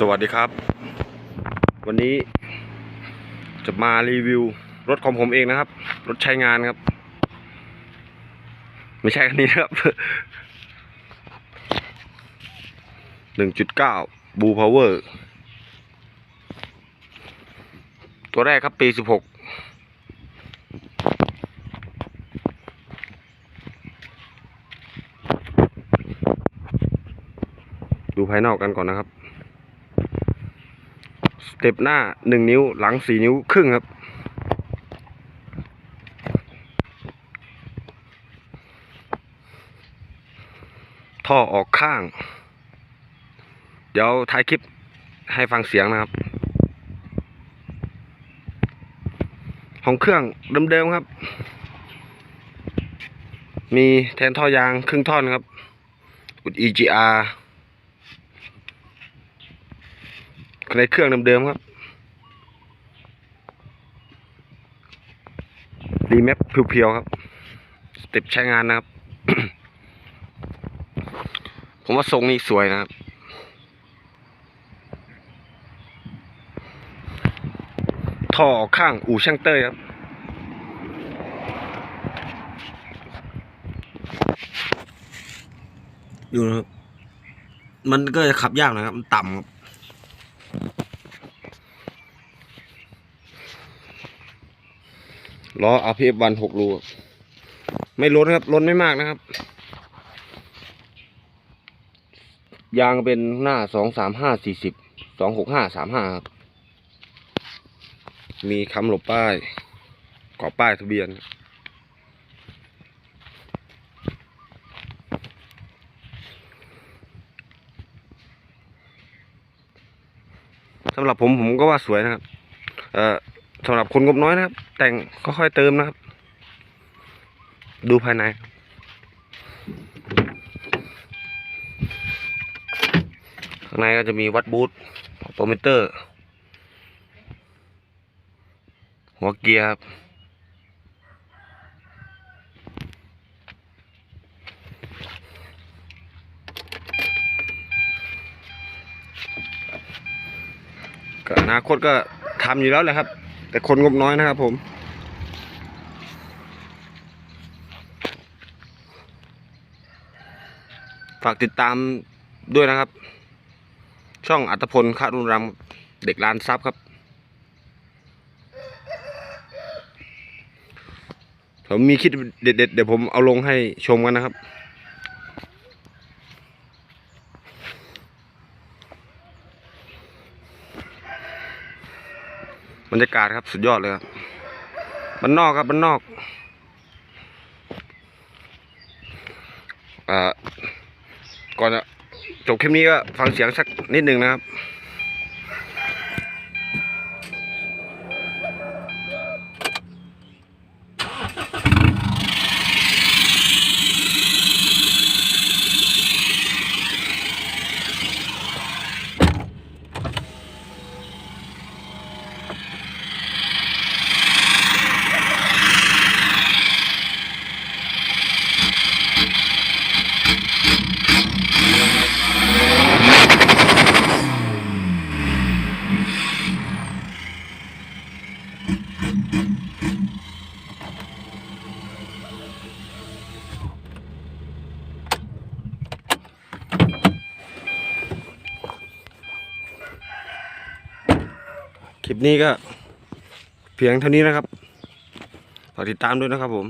สวัสดีครับ วันนี้จะมารีวิวรถของผมเองนะครับ รถใช้งานครับ ไม่ใช่คันนี้นะครับหนึ่งจุดเก้าบูพาวเวอร์ตัวแรกครับปีสิบหกดูภายนอกกันก่อนนะครับ ต็ปหน้าหนึ่งนิ้วหลังสี่นิ้วครึ่งครับ ท่อออกข้าง เดี๋ยวท้ายคลิปให้ฟังเสียงนะครับห้องเครื่องเดิมๆครับ มีแทนท่อยางครึ่งท่อนครับอุด EGR ในเครื่องเดิมๆครับรีแมปเพียวๆครับสเต็ปใช้งานนะครับ ผมว่าทรงนี้สวยนะครับท่อข้างอู่ช่างเต้ยครับอยู่นะครับ มันก็จะขับยากนะครับ มันต่ำครับ ล้อ RPF วันหกรูไม่ล้นครับล้นไม่มากนะครับ ยางเป็นหน้าสองสามห้าสี่สิบสองหกห้าสามห้าครับมีคำหลบป้ายกรอบป้ายทะเบียน สำหรับผมผมก็ว่าสวยนะครับ เอ่อสำหรับคนงบน้อยนะครับ แต่งก็ค่อยเติมนะครับ ดูภายใน ข้างในก็จะมีวัดบูทโตเมเตอร์ หัวเกียร์ครับก็อนาคตก็ทำอยู่แล้วแหละครับ แต่คนงบน้อยนะครับผม ฝากติดตามด้วยนะครับ ช่องอัตพลคารุนรำเด็กลานซับครับ ผมมีคลิปเด็ดๆเดี๋ยวผมเอาลงให้ชมกันนะครับบรรยากาศครับสุดยอดเลยครับบ้านนอกครับบ้านนอกอ่า ก่อนจะจบคลิปนี้ก็ฟังเสียงสักนิดหนึ่งนะครับ คลิปนี้ก็เพียงเท่านี้นะครับ ฝากติดตามด้วยนะครับผม